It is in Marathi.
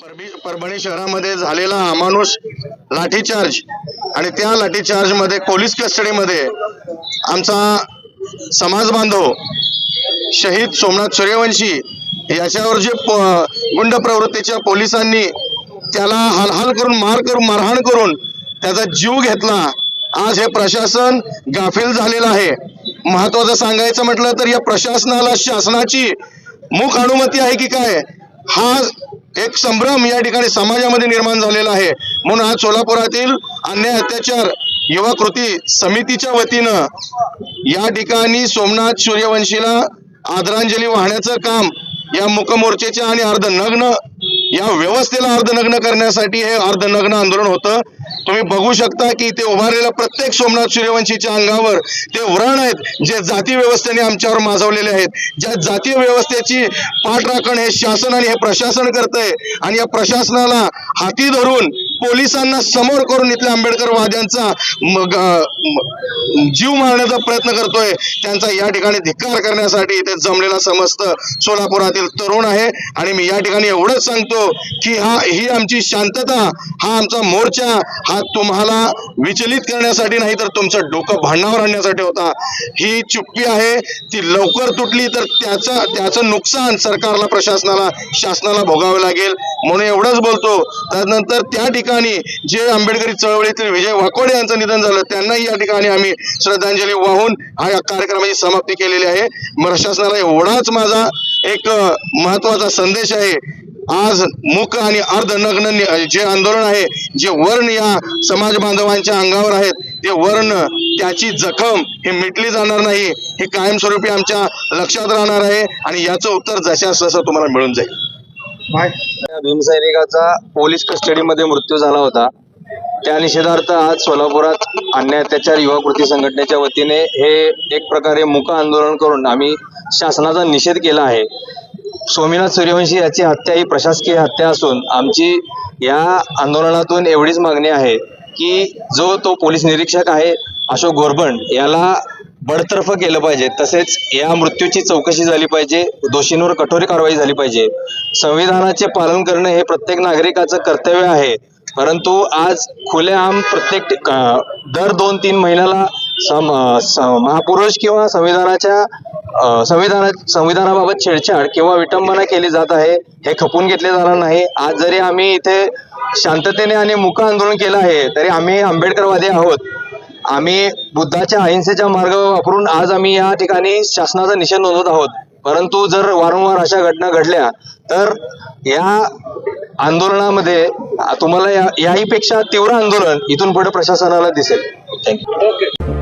परबी- परभणी शहरामध्ये झालेला अमानुष लाठीचार्ज आणि त्या लाठीचार्जमध्ये पोलीस कस्टडीमध्ये आमचा समाज बांधव शहीद सोमनाथ सूर्यवंशी याच्यावर जे गुंड प्रवृत्तीच्या पोलिसांनी त्याला हालहाल करून मार करून मारहाण करून त्याचा जीव घेतला. आज हे प्रशासन गाफील झालेलं आहे. महत्वाचं सांगायचं म्हटलं तर या प्रशासनाला शासनाची मुख अनुमती आहे की काय? हा एक संभ्रम या ठिकाणी समाजामध्ये निर्माण झालेला आहे. म्हणून आज सोलापुरातील अन्याय अत्याचार युवा कृती समितीच्या वतीनं या ठिकाणी सोमनाथ सूर्यवंशीला आदरांजली वाहण्याचं काम या मुकमोर्चेच्या आणि अर्धनग्न या व्यवस्थेला अर्धनग्न करण्यासाठी हे अर्धनग्न आंदोलन होतं. तुम्ही बघू शकता की इथे उभारलेल्या प्रत्येक सोमनाथ सूर्यवंशीच्या अंगावर ते व्रण आहेत जे जाती व्यवस्थेने आमच्यावर माजवलेले आहेत. ज्या जातीय व्यवस्थेची पाठराखण हे शासन आणि हे प्रशासन करतंय आणि या प्रशासनाला हाती धरून पोलिसांना समोर करून इथल्या आंबेडकर वाद्यांचा जीव मारण्याचा प्रयत्न करतोय. त्यांचा या ठिकाणी धिक्कार करण्यासाठी इथे जमलेला समस्त सोलापुरातील तरुण आहे. आणि मी या ठिकाणी एवढंच सांगतो की हा ही आमची शांतता हा आमचा मोर्चा हा तुम्हाला विचलित करण्यासाठी नाही तर तुमचं डोकं भांडणावर आणण्यासाठी होता. ही चुप्पी आहे ती लवकर तुटली तर त्याचा त्याचं नुकसान सरकारला प्रशासनाला शासनाला भोगावं लागेल. म्हणून एवढंच बोलतो. त्यानंतर त्या ठिकाणी जे आंबेडकरी चळवळीतील विजय वाकोडे यांचं निधन झालं त्यांनाही या ठिकाणी आम्ही श्रद्धांजली वाहून हा या कार्यक्रमाची समाप्ती केलेली आहे. प्रशासनाला एवढाच माझा एक महत्त्वाचा संदेश आहे. आज मुक आणि अर्ध नग्न जे आंदोलन आहे जे वर्ण या समाज बांधवांच्या अंगावर आहेत ते वर्ण त्याची जखम ही मिटली जाणार नाही हे कायमस्वरूपी आमच्या लक्षात राहणार आहे आणि याचं उत्तर जशा तसं तुम्हाला मिळून जाईल. भीमसैनिकाचा पोलीस कस्टडीमध्ये मृत्यू झाला होता. त्या निषेधार्थ आज सोलापुरात अन्याय अत्याचार युवा कृती संघटनेच्या वतीने हे एक प्रकारे मुक आंदोलन करून आम्ही शासनाचा निषेध केला आहे. सोमीनाथ सूर्यवंशी याची हत्या ही प्रशासकीय हत्या असून आमची या आंदोलनातून एवढीच मागणी आहे की जो तो पोलीस निरीक्षक आहे अशोक गोरबण याला बडतर्फ केलं पाहिजे. तसेच या मृत्यूची चौकशी झाली पाहिजे. दोषींवर कठोर कारवाई झाली पाहिजे. संविधानाचे पालन करणं हे प्रत्येक नागरिकाचं कर्तव्य आहे. परंतु आज खुलेआम प्रत्येक दर दोन तीन महिन्याला सम महापुरुष किंवा संविधानाच्या संविधान संविधाना संविधानाबाबत छेडछाड किंवा विटंबना केली जात आहे हे खपून घेतले जाणार नाही. आज जरी आम्ही इथे शांततेने आणि मुक आंदोलन केलं आहे तरी आम्ही आंबेडकरवादी आहोत. आम्ही बुद्धाच्या अहिंसेच्या मार्ग वापरून आज आम्ही या ठिकाणी शासनाचा निषेध नोंदवत आहोत. परंतु जर वारंवार अशा घटना घडल्या तर या आंदोलनामध्ये तुम्हाला या- याहीपेक्षा तीव्र आंदोलन इथून पुढे प्रशासनाला दिसेल. थँक्यू